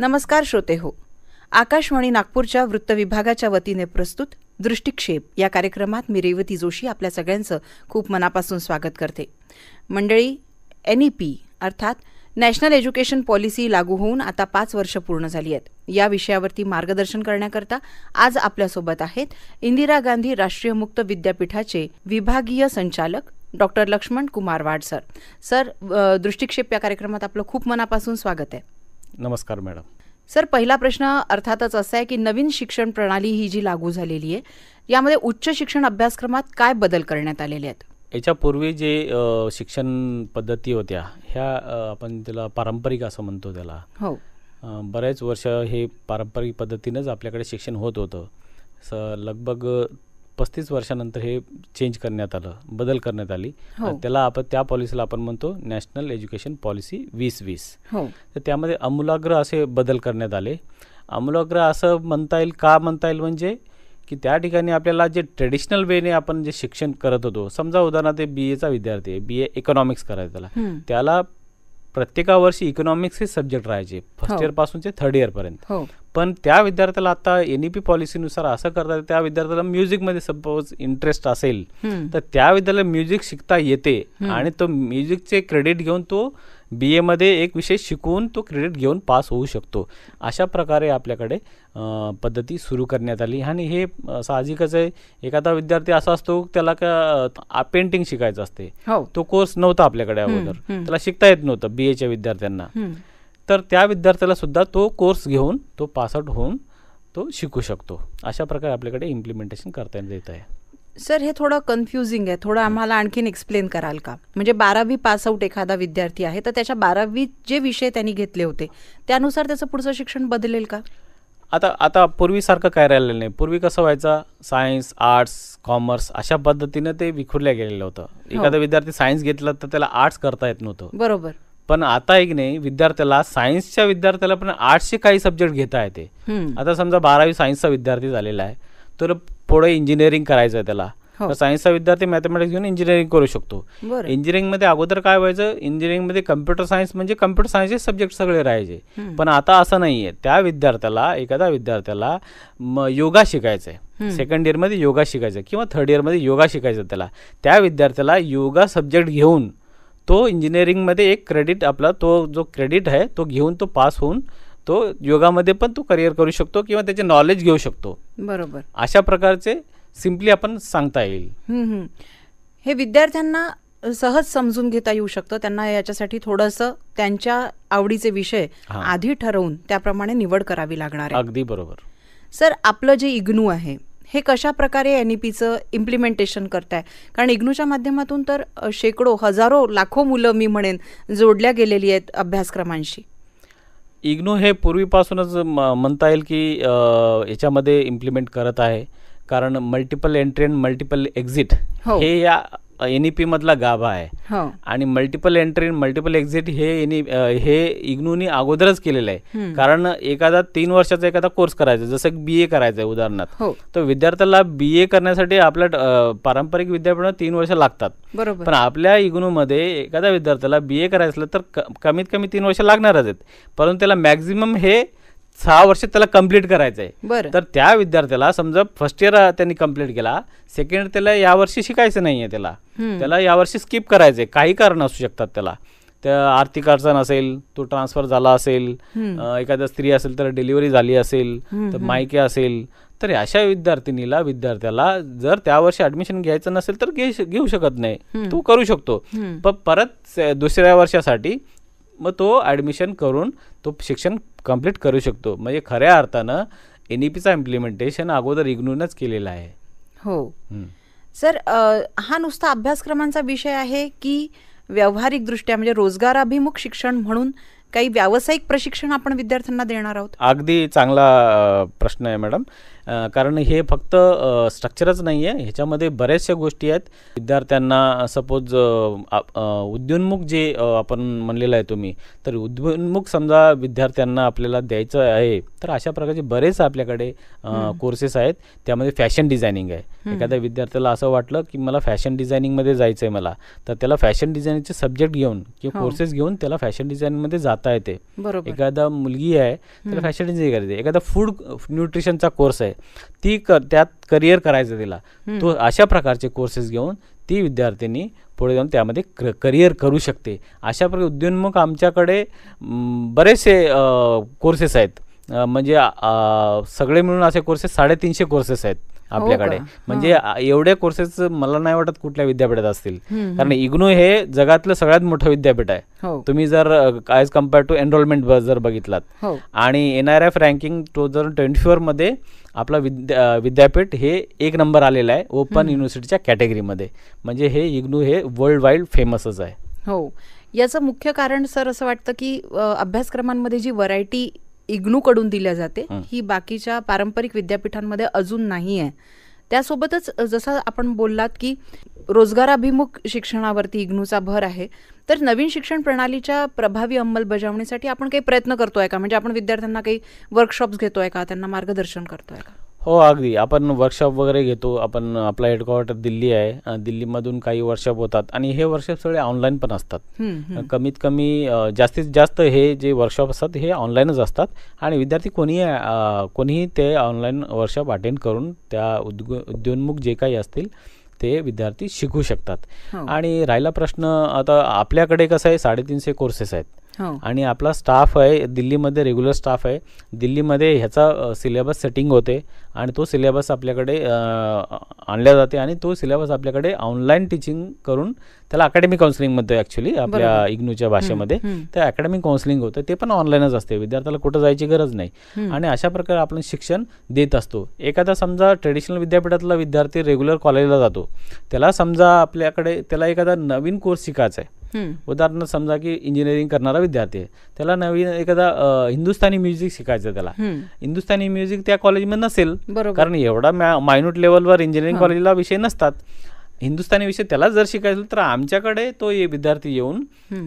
नमस्कार श्रोते हो. आकाशवाणी नागपूरच्या वृत्त विभागाच्या वतीने प्रस्तुत दृष्टिक्षेप. या कार्यक्रमात मी रेवती जोशी आपल्या सगळ्यांचं खूप मनापासून स्वागत करते. मंडळी एन ई पी अर्थात नॅशनल एज्युकेशन पॉलिसी लागू होऊन आता पाच वर्ष पूर्ण झाली आहेत. या विषयावरती मार्गदर्शन करण्याकरता आज आपल्यासोबत आहेत इंदिरा गांधी राष्ट्रीय मुक्त विद्यापीठाचे विभागीय संचालक डॉक्टर लक्ष्मण कुमार वाड सर सर दृष्टिक्षेप या कार्यक्रमात आपलं खूप मनापासून स्वागत आहे. नमस्कार मॅडम. सर पहिला प्रश्न अर्थातच असा आहे की नवीन शिक्षण प्रणाली ही जी लागू झालेली आहे यामध्ये उच्च शिक्षण अभ्यासक्रमात काय बदल करण्यात आलेले आहेत? याच्यापूर्वी जे शिक्षण पद्धती होत्या ह्या आपण त्याला पारंपरिक असं म्हणतो त्याला. हो. बरेच वर्ष हे पारंपरिक पद्धतीनंच आपल्याकडे शिक्षण होत होतं. स लगभग पस्तीस वर्षानंतर हे चेंज करण्यात आलं बदल करण्यात आली. हो. त्याला आपण त्या पॉलिसीला आपण म्हणतो नॅशनल एज्युकेशन पॉलिसी वीस वीस तर त्यामध्ये आमूलाग्र असे बदल करण्यात आले. आमूलाग्र असं म्हणता येईल का म्हणता येईल म्हणजे की त्या ठिकाणी आपल्याला जे ट्रेडिशनल वेने आपण जे शिक्षण करत होतो समजा उदाहरणार्थ ते बी एचा विद्यार्थी आहे बी ए इकॉनॉमिक्स करायचं त्याला. त्याला प्रत्येका वर्षी इकॉनॉमिक्स हे सब्जेक्ट राहायचे फर्स्ट हो. इयरपासून ते थर्ड इयरपर्यंत हो पण त्या विद्यार्थ्याला आता एन ई पी पॉलिसीनुसार असं करतात त्या विद्यार्थ्याला म्युझिकमध्ये सपोज इंटरेस्ट असेल. तर त्या विद्यार्थ्याला म्युझिक शिकता येते आणि तो म्युझिकचे क्रेडिट घेऊन तो बी एमध्ये एक विषय शिकवून तो क्रेडिट घेऊन पास होऊ शकतो. अशा प्रकारे आपल्याकडे पद्धती सुरू करण्यात आली. आणि हे साहजिकच आहे. एखादा विद्यार्थी असा असतो त्याला का पेंटिंग शिकायचं असते. हो. तो कोर्स नव्हता आपल्याकडे अगोदर. त्याला शिकता येत नव्हतं बी एच्या विद्यार्थ्यांना. तर त्या विद्यार्थ्याला सुद्धा तो कोर्स घेऊन तो पासआउट होऊन तो शिकू शकतो. अशा प्रकारे आपल्याकडे इम्प्लिमेंटेशन करता येत आहे. सर हे थोडं कन्फ्युजिंग आहे. थोडं आम्हाला आणखीन एक्सप्लेन कराल का? म्हणजे बारावी पास आउट एखादा विद्यार्थी आहे तर त्याच्या बारावीत जे विषय त्यांनी घेतले होते त्यानुसार त्याचं पुढचं शिक्षण बदलेल का? आता आता पूर्वीसारखं काय राहिलेलं नाही. पूर्वी कसं व्हायचं? सायन्स आर्ट्स कॉमर्स अशा पद्धतीनं ते विखुरल्या गेलेलं होतं. एखादा विद्यार्थी सायन्स घेतला तर त्याला आर्ट्स करता येत नव्हतं. बरोबर. पण आता एक नाही विद्यार्थ्याला सायन्सच्या विद्यार्थ्याला पण आर्ट्सचे काही सब्जेक्ट घेता येते. आता समजा बारावी सायन्सचा विद्यार्थी झालेला आहे तर पुढे इंजिनिअरिंग करायचं आहे त्याला. हो. तर सायन्सचा विद्यार्थी मॅथमॅटिक्स घेऊन इंजिनिअरिंग करू शकतो. इंजिनिअरिंगमध्ये अगोदर काय व्हायचं? इंजिनिअरिंगमध्ये कम्प्युटर सायन्स म्हणजे कम्प्युटर सायन्सचे सब्जेक्ट सगळे राहायचे. पण आता असं नाही आहे त्या विद्यार्थ्याला एखाद्या विद्यार्थ्याला योगा शिकायचं आहे सेकंड इयरमध्ये योगा शिकायचं किंवा थर्ड इयरमध्ये योगा शिकायचं त्याला. त्या विद्यार्थ्याला योगा सब्जेक्ट घेऊन तो इंजिनिअरिंगमध्ये एक क्रेडिट आपला तो जो क्रेडिट आहे तो घेऊन तो पास होऊन तो योगामध्ये पण तो करिअर करू शकतो किंवा त्याचे नॉलेज घेऊ शकतो. बरोबर. अशा प्रकारचे सिम्पली आपण सांगता येईल. हे विद्यार्थ्यांना सहज समजून घेता येऊ शकतं. त्यांना याच्यासाठी थोडंसं त्यांच्या आवडीचे विषय. आधी ठरवून त्याप्रमाणे निवड करावी लागणार आहे. अगदी बरोबर. सर आपलं जे इग्नू आहे हे कशा प्रकारे एन ई पीचं इम्प्लिमेंटेशन करताय? कारण इग्नूच्या माध्यमातून तर शेकडो हजारो लाखो मुलं मी म्हणेन जोडल्या गेलेली आहेत अभ्यासक्रमांशी. इग्नू हे पूर्वीपासूनच म- म्हणता येईल की याच्यामध्ये इम्प्लिमेंट करत आहे. कारण multiple entry and multiple exit हो. या एन ई मधला गाभा आहे. हो. आणि मल्टिपल एंट्री मल्टिपल एक्झिट हे एनी हे इग्नूनी अगोदरच केलेलं आहे. कारण एखादा तीन वर्षाचा एखादा कोर्स करायचा जसं बी ए करायचं आहे उदाहरणार्थ. हो. तर विद्यार्थ्याला बी ए करण्यासाठी आपल्या पारंपरिक विद्यापीठात तीन वर्ष लागतात. बरोबर. पण आपल्या इग्नूमध्ये एखाद्या विद्यार्थ्याला बी ए करायचं तर कमीत कमी तीन वर्ष लागणारच आहेत. परंतु त्याला मॅक्झिमम हे सहा वर्ष त्याला कंप्लीट करायचं आहे तर त्या विद्यार्थ्याला समजा फर्स्ट इयर त्यांनी कंप्लीट केला सेकंड त्याला यावर्षी शिकायचं नाही आहे त्याला त्याला यावर्षी स्किप करायचं आहे काही कारण असू शकतात त्याला. त्या आर्थिक अडचण असेल तो ट्रान्सफर झाला असेल एखाद्या स्त्री असेल तर डिलिव्हरी झाली असेल तर मायके असेल तर अशा विद्यार्थिनीला विद्यार्थ्याला जर त्या वर्षी ऍडमिशन घ्यायचं नसेल तर घेऊ शकत नाही. तो करू शकतो. पण परत दुसऱ्या वर्षासाठी मग तो ॲडमिशन करून तो शिक्षण कंप्लीट करू शकतो. म्हणजे खऱ्या अर्थानं एन ई पीचा इम्प्लिमेंटेशन अगोदर इग्नूनच केलेला आहे. हो. सर हा नुसता अभ्यासक्रमांचा विषय आहे की व्यावहारिकदृष्ट्या म्हणजे रोजगाराभिमुख शिक्षण म्हणून काही व्यावसायिक प्रशिक्षण आपण विद्यार्थ्यांना देणार आहोत? अगदी चांगला प्रश्न आहे मॅडम. कारण हे फक्त स्ट्रक्चरच नाही आहे ह्याच्यामध्ये बऱ्याचशा गोष्टी आहेत. विद्यार्थ्यांना सपोज उद्योन्मुख जे आपण म्हणलेलं आहे तुम्ही तर उद्योन्मुख समजा विद्यार्थ्यांना आपल्याला द्यायचं आहे तर अशा प्रकारचे बरेच आपल्याकडे कोर्सेस आहेत. त्यामध्ये फॅशन डिझायनिंग आहे. एखाद्या विद्यार्थ्याला असं वाटलं की मला फॅशन डिझायनिंगमध्ये जायचं आहे मला तर त्याला फॅशन डिझायनिंगचे सब्जेक्ट घेऊन किंवा हो. कोर्सेस घेऊन त्याला फॅशन डिझायनिंगमध्ये जाता येते. एखादा मुलगी आहे त्याला फॅशन डिझाईन करायचं एखादा फूड न्यूट्रिशनचा कोर्स आहे ती क त्यात करिअर करायचं तिला. तो अशा प्रकारचे कोर्सेस घेऊन ती विद्यार्थिनी पुढे जाऊन त्यामध्ये करिअर करू शकते. अशा प्रकारे उद्योन्मुख आमच्याकडे बरेचसे कोर्सेस आहेत. म्हणजे सगळे मिळून असे कोर्सेस साडेतीनशे कोर्सेस आहेत. आपल्याकडे. का? म्हणजे एवढे कोर्सेस मला नाही वाटत कुठल्या विद्यापीठात असतील. कारण इग्नू हे जगातलं सगळ्यात मोठं विद्यापीठ आहे. हो. तुम्ही जर ॲज कंपेअर टू एनरोलमेंट जर बघितलात. हो. आणि N R F ranking two thousand twenty फोरमध्ये आपला विद्या विद्यापीठ हे एक नंबर आलेलं आहे ओपन युनिव्हर्सिटीच्या कॅटेगरीमध्ये म्हणजे हे इग्नू हे वर्ल्ड वाईड फेमसच आहे. हो. याचं मुख्य कारण सर असं वाटतं की अभ्यासक्रमांमध्ये जी व्हरायटी इग्नूकडून दिल्या जाते. हं. बाकीच्या पारंपरिक विद्यापीठांमध्ये अजून नाही आहे. त्यासोबतच जसं आपण बोललात की रोजगाराभिमुख शिक्षणावरती इग्नूचा भर आहे तर नवीन शिक्षण प्रणालीच्या प्रभावी अंमलबजावणीसाठी आपण काही प्रयत्न करतोय का? म्हणजे आपण विद्यार्थ्यांना काही वर्कशॉप्स घेतोय का? त्यांना मार्गदर्शन करतोय का? हो अगदी. आपण वर्कशॉप वगैरे घेतो. आपण आपला हेडक्वार्टर दिल्ली आहे. अ, दिल्लीमधून काही वर्कशॉप होतात. आणि हे वर्कशॉप सगळे ऑनलाईन पण असतात. कमीत कमी अ, जास्तीत जास्त हे जे वर्कशॉप असतात हे ऑनलाईनच असतात. आणि विद्यार्थी कोणीही अ, कोणीही ते ऑनलाईन वर्कशॉप अटेंड करून त्या उद्यो उद्योन्मुख जे काही असतील ते विद्यार्थी शिकू शकतात. हो. आणि राहिला प्रश्न आता आपल्याकडे कसं आहे साडेतीनशे कोर्सेस आहेत. आणि आपला स्टाफ आहे दिल्लीमध्ये रेग्युलर स्टाफ आहे. दिल्लीमध्ये ह्याचा सिलेबस सेटिंग होते आणि तो सिलेबस आपल्याकडे अ, आणला जाते आणि तो सिलेबस आपल्याकडे ऑनलाईन टीचिंग करून त्याला अकॅडमिक काउन्सिलिंगमध्ये ॲक्च्युली आपल्या. इग्नूच्या भाषेमध्ये. हम्म. ते अकॅडमिक काउन्सिलिंग होतं. ते पण ऑनलाईनच असते. विद्यार्थ्याला कुठं जायची गरज नाही. आणि अशा प्रकारे आपण शिक्षण देत असतो. एखादा समजा ट्रेडिशनल विद्यापीठातला विद्यार्थी रेग्युलर कॉलेजला जातो. त्याला समजा आपल्याकडे त्याला एखादा नवीन कोर्स शिकायचा आहे. उदाहरणार्थ समजा की इंजिनिअरिंग करणारा विद्यार्थी आहे त्याला नवीन एखादा हिंदुस्थानी म्युझिक शिकायचं त्याला. हिंदुस्थानी म्युझिक त्या कॉलेजमध्ये नसेल कारण एवढा मायन्यूट लेवलवर इंजिनिअरिंग. कॉलेजला विषय नसतात हिंदुस्थानी विषय त्याला जर शिकायचं तर आमच्याकडे तो ये विद्यार्थी येऊन.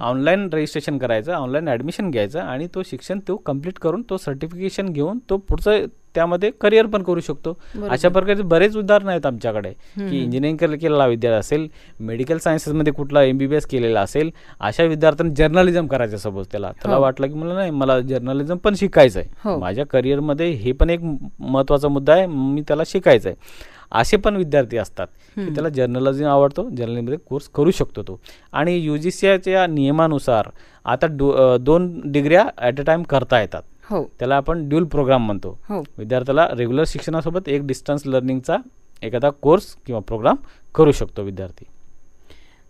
ऑनलाईन रजिस्ट्रेशन करायचं ऑनलाईन ॲडमिशन घ्यायचं आणि तो शिक्षण तो कंप्लीट करून तो सर्टिफिकेशन घेऊन तो पुढचं त्यामध्ये करिअर पण करू शकतो. अशा प्रकारचे बरेच उदाहरणं आहेत आमच्याकडे. की इंजिनिअरिंग केले- केलेला विद्यार्थी असेल मेडिकल सायन्सेसमध्ये कुठला एम बी बी एस केलेला असेल अशा विद्यार्थ्यांना जर्नलिझम करायचं सपोज त्याला त्याला हो. वाटलं की मला नाही मला जर्नलिझम पण शिकायचं हो. आहे माझ्या करिअरमध्ये हे पण एक महत्त्वाचा मुद्दा आहे मी त्याला शिकायचं आहे असे पण विद्यार्थी असतात की. त्याला जर्नलिझम आवडतो जर्नलिझममध्ये कोर्स करू शकतो तो आणि यू जी सीच्या नियमानुसार आता डो अ, दोन डिग्र्या ॲट अ टाइम करता येतात हो. त्याला आपण ड्युल प्रोग्राम म्हणतो. हो. विद्यार्थ्याला रेग्युलर शिक्षणासोबत एक डिस्टन्स लर्निंगचा एखादा कोर्स किंवा प्रोग्राम करू शकतो विद्यार्थी.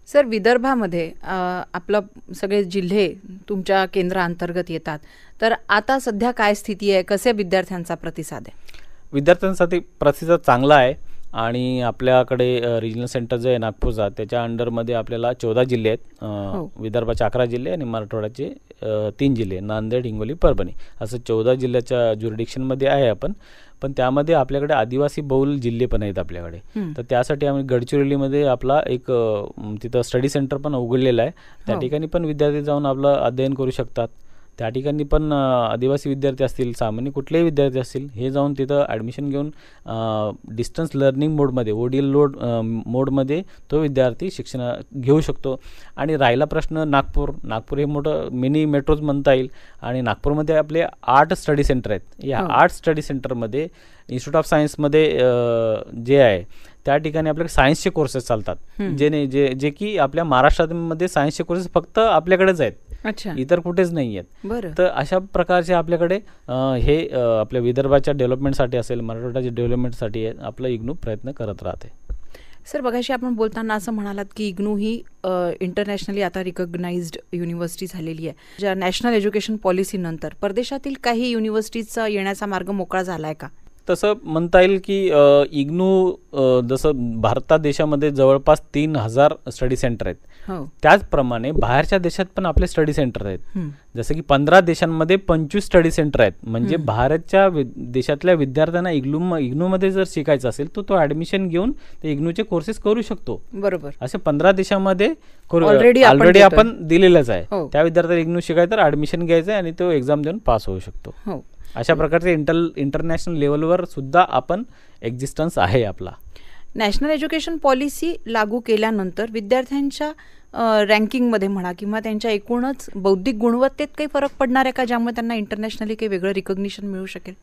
सर विदर्भामध्ये आपलं सगळे जिल्हे तुमच्या केंद्राअंतर्गत येतात. तर आता सध्या काय स्थिती आहे? कसे विद्यार्थ्यांचा प्रतिसाद आहे? विद्यार्थ्यांसाठी प्रतिसाद चांगला आहे. आणि आपल्याकडे रिजनल सेंटर जे आहे नागपूरचा त्याच्या अंडरमध्ये आपल्याला चौदा जिल्हे आहेत. हो. विदर्भाचे अकरा जिल्हे आणि मराठवाड्याचे तीन जिल्हे नांदेड हिंगोली परभणी. असं चौदा जिल्ह्याच्या ज्युरिडिक्शनमध्ये आहे आपण. पण त्यामध्ये आपल्याकडे आदिवासी बहुल जिल्हे पण आहेत आपल्याकडे. तर त्यासाठी आम्ही गडचिरोलीमध्ये आपला एक तिथं स्टडी सेंटर पण उघडलेलं आहे. त्या हो. ठिकाणी पण विद्यार्थी जाऊन आपलं अध्ययन करू शकतात. त्या ठिकाणी पण आदिवासी विद्यार्थी असतील सामान्य कुठलेही विद्यार्थी असतील हे जाऊन तिथं ॲडमिशन घेऊन डिस्टन्स लर्निंग मोडमध्ये ओ डी एल लोड मोडमध्ये तो विद्यार्थी शिक्षण घेऊ शकतो. आणि राहिला प्रश्न नागपूर. नागपूर हे मोठं मिनी मेट्रोज म्हणता येईल. आणि नागपूरमध्ये आपले आर्ट स्टडी सेंटर आहेत. या. आर्ट स्टडी सेंटरमध्ये इन्स्टिट्यूट ऑफ सायन्समध्ये जे आहे त्या ठिकाणी आपल्याकडे सायन्सचे कोर्सेस चालतात. हं. जे जे की आपल्या महाराष्ट्रामध्ये सायन्सचे कोर्सेस फक्त आपल्याकडेच आहेत. अच्छा. इतर कुठेच नाही आहेत. बरं. तर अशा प्रकारचे आपल्याकडे हे आपल्या विदर्भाच्या डेव्हलपमेंटसाठी असेल मराठवाड्याच्या डेव्हलपमेंटसाठी आपलं इग्नू प्रयत्न करत राहते. सर बघाशी आपण बोलताना असं म्हणालात की इग्नू ही इंटरनॅशनली आता रिकग्नाइज्ड युनिव्हर्सिटी झालेली आहे. ज्या नॅशनल एज्युकेशन पॉलिसीनंतर परदेशातील काही युनिव्हर्सिटीजचा येण्याचा मार्ग मोकळा झाला आहे का? तसं म्हणता येईल की इग्नू जसं भारतात देशामध्ये जवळपास तीन हजार स्टडी सेंटर आहेत. हो. त्याचप्रमाणे बाहेरच्या देशात पण आपले स्टडी सेंटर आहेत. जसं की पंधरा देशांमध्ये पंचवीस स्टडी सेंटर आहेत. म्हणजे भारतच्या देशातल्या विद्यार्थ्यांना इग्लू इग्नूमध्ये जर शिकायचं असेल तर तो ऍडमिशन घेऊन ते इग्नूचे कोर्सेस करू शकतो. बरोबर. असे पंधरा देशामध्ये ऑलरेडी. आपण दिलेलंच आहे. हो. त्या विद्यार्थ्याला इग्नू शिकायचं तर ऍडमिशन घ्यायचं आहे आणि तो एक्झाम देऊन पास होऊ शकतो. हो. अशा प्रकारचे इंटर इंटरनॅशनल लेवलवर सुद्धा आपण एक्झिस्टन्स आहे आपला. नॅशनल एज्युकेशन पॉलिसी लागू केल्यानंतर विद्यार्थ्यांच्या रँकिंगमध्ये म्हणा किंवा त्यांच्या एकूणच बौद्धिक गुणवत्तेत काही फरक पडणार आहे का? ज्यामुळे त्यांना इंटरनॅशनली काही वेगळं रिकग्निशन मिळू शकेल?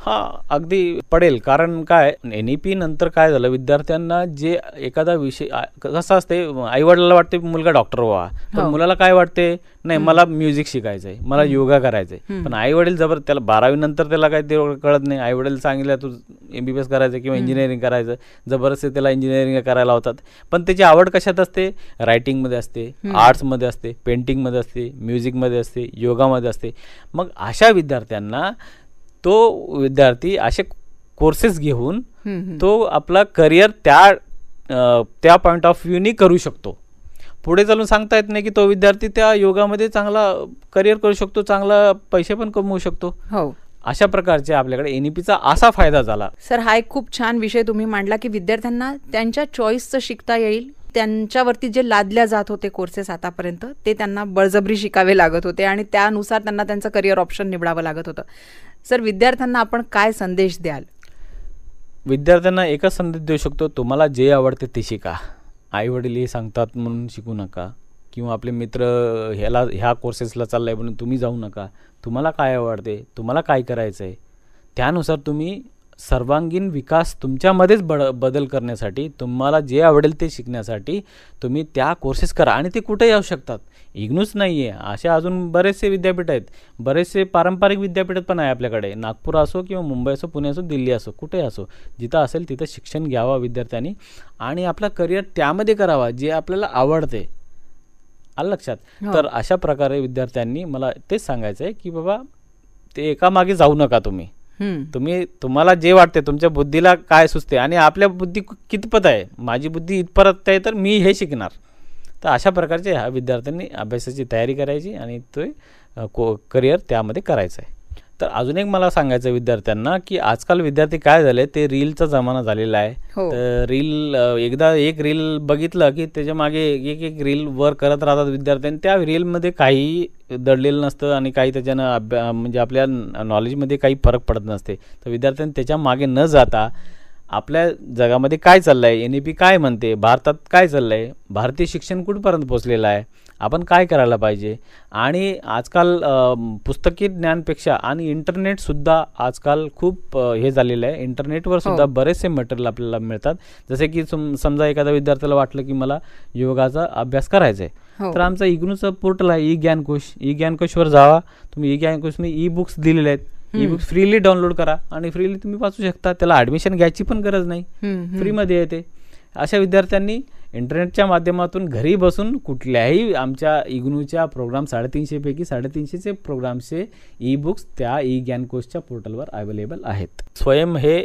हा अगदी पडेल. कारण काय एन ई पी नंतर काय झालं विद्यार्थ्यांना जे एखादा विषय कसं असते आई वडिलाला वाटते मुलगा डॉक्टर व्हावा पण हो. मुलाला काय वाटते नाही मला म्युझिक शिकायचंय मला योगा करायचंय. पण आई वडील जबर त्याला बारावी नंतर त्याला काही ते कळत नाही. आई वडील सांगितलं तू एमबीबीएस करायचं किंवा इंजिनिअरिंग करायचं. जबरदस्ती त्याला इंजिनिअरिंग करायला होतात पण त्याची आवड कशात असते? रायटिंगमध्ये असते आर्ट्समध्ये असते पेंटिंगमध्ये असते म्युझिकमध्ये असते योगामध्ये असते. मग अशा विद्यार्थ्यांना तो विद्यार्थी असे कोर्सेस घेऊन. तो आपला करिअर त्या त्या पॉईंट ऑफ व्ह्यूनी करू शकतो. पुढे चालून सांगता येत नाही की तो विद्यार्थी त्या योगामध्ये चांगला करिअर करू शकतो चांगला पैसे पण कमवू शकतो. हो. अशा प्रकारचे आपल्याकडे एन चा असा फायदा झाला. सर हा एक खूप छान विषय तुम्ही मांडला की विद्यार्थ्यांना त्यांच्या चॉईसचं शिकता येईल त्यांच्यावरती जे लादल्या जात होते कोर्सेस आतापर्यंत ते त्यांना बळजबरी शिकावे लागत होते आणि त्यानुसार त्यांना त्यांचं करिअर ऑप्शन निवडावं लागत होतं. सर विद्यार्थ्यांना आपण काय संदेश द्याल? विद्यार्थ्यांना एकच संदेश देऊ शकतो तुम्हाला जे आवडते ते शिका. आई हे सांगतात म्हणून शिकू नका. किंवा आपले मित्र ह्याला ह्या कोर्सेसला चाललाय म्हणून तुम्ही जाऊ नका. तुम्हाला काय आवडते? तुम्हाला काय करायचं आहे त्यानुसार तुम्ही सर्वांगीण विकास तुमच्यामध्येच बड बदल करण्यासाठी तुम्हाला जे आवडेल ते शिकण्यासाठी तुम्ही त्या कोर्सेस करा आणि ते कुठेही येऊ शकतात. इग्नूच नाही आहे असे अजून बरेचसे विद्यापीठ आहेत. बरेचसे पारंपरिक विद्यापीठ पण आहे आपल्याकडे. नागपूर असो किंवा मुंबई असो पुणे असो दिल्ली असो कुठे असो जिथं असेल तिथं शिक्षण घ्यावा विद्यार्थ्यांनी आणि आपला करिअर त्यामध्ये करावा जे आपल्याला आवडते. आलं लक्षात? हो. तर अशा प्रकारे विद्यार्थ्यांनी मला तेच सांगायचं आहे की बाबा ते एकामागे जाऊ नका तुम्ही. तुम्ही तुम्हाला जे वाटते तुमच्या बुद्धीला काय सुचते आणि आपल्या बुद्धी कितपत आहे? माझी बुद्धी इतपत आहे तर मी हे शिकणार. तर अशा प्रकारचे ह्या विद्यार्थ्यांनी अभ्यासाची तयारी करायची आणि ते को करिअर त्यामध्ये करायचं आहे. तर अजून एक मला सांगायचं विद्यार्थ्यांना की आजकाल विद्यार्थी काय झाले ते रीलचा जमाना झालेला आहे. हो. तर रील एकदा एक रील बघितलं की त्याच्यामागे एक एक रील वर करत राहतात विद्यार्थ्यांनी त्या रीलमध्ये काही दडलेलं नसतं आणि काही त्याच्यानं अभ्या म्हणजे आपल्या नॉलेजमध्ये काही फरक पडत नसते. तर विद्यार्थ्यांनी त्याच्यामागे न जाता आपल्या जगामध्ये काय चाललं आहे एन ई पी काय म्हणते? भारतात काय चाललं आहे भारतीय शिक्षण कुठपर्यंत पोचलेलं आहे? आपण काय करायला पाहिजे? आणि आजकाल पुस्तकी ज्ञानपेक्षा आणि इंटरनेटसुद्धा आजकाल खूप हे झालेलं आहे. इंटरनेटवर सुद्धा हो. बरेचसे मटेरियल आपल्याला मिळतात. जसे की सम समजा एखाद्या विद्यार्थ्याला वाटलं की मला योगाचा अभ्यास करायचा आहे. हो. तर आमचं इग्नूचं पोर्टल आहे ई ज्ञानकोश ई ज्ञानकोशवर जावा. तुम्ही ई ज्ञानकोशने ई बुक्स दिलेले आहेत. ई बुक्स फ्रीली डाउनलोड करा. आणि फ्रीली तुम्ही वाचू शकता. त्याला ॲडमिशन घ्यायची पण गरज नाही. फ्रीमध्ये येते. अशा विद्यार्थ्यांनी इंटरनेटच्या माध्यमातून घरी बसून कुठल्याही आमच्या इग्नूच्या प्रोग्राम साडेतीनशेपैकी साडेतीनशेचे प्रोग्रामचे ई बुक्स त्या ई ज्ञानकोशच्या पोर्टलवर अवेलेबल आहेत. स्वयं हे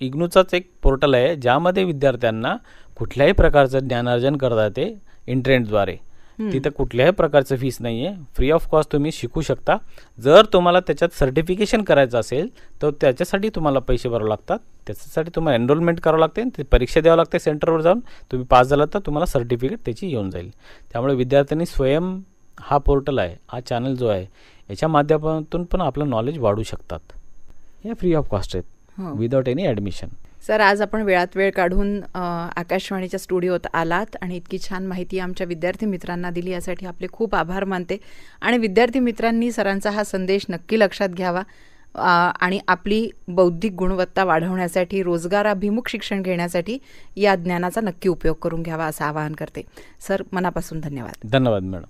इग्नूचाच एक पोर्टल आहे ज्यामध्ये विद्यार्थ्यांना कुठल्याही प्रकारचं ज्ञानार्जन करता येते इंटरनेटद्वारे तिथं कुठल्याही प्रकारचं फीस नाही आहे फ्री ऑफ कॉस्ट तुम्ही शिकू शकता. जर तुम्हाला त्याच्यात सर्टिफिकेशन करायचं असेल तर त्याच्यासाठी तुम्हाला पैसे भरावे लागतात. त्याच्यासाठी तुम्हाला एनरोलमेंट करावं लागते ते परीक्षा द्यावं लागते सेंटरवर जाऊन. तुम्ही पास झालात तर तुम्हाला सर्टिफिकेट त्याची येऊन जाईल. त्यामुळे विद्यार्थ्यांनी स्वयं हा पोर्टल आहे हा चॅनल जो आहे याच्या माध्यमातून पण आपलं नॉलेज वाढू शकतात. हे फ्री ऑफ कॉस्ट. आहेत विदाउट एनी ॲडमिशन सर आज आपण वेळात वेळ काढून आकाशवाणीच्या स्टुडिओत आलात आणि इतकी छान माहिती आमच्या विद्यार्थी मित्रांना दिली यासाठी आपले खूप आभार मानते. आणि विद्यार्थी मित्रांनी सरांचा हा संदेश नक्की लक्षात घ्यावा आणि आपली बौद्धिक गुणवत्ता वाढवण्यासाठी रोजगाराभिमुख शिक्षण घेण्यासाठी या ज्ञानाचा नक्की उपयोग करून घ्यावा असं आवाहन करते. सर मनापासून धन्यवाद. धन्यवाद मॅडम.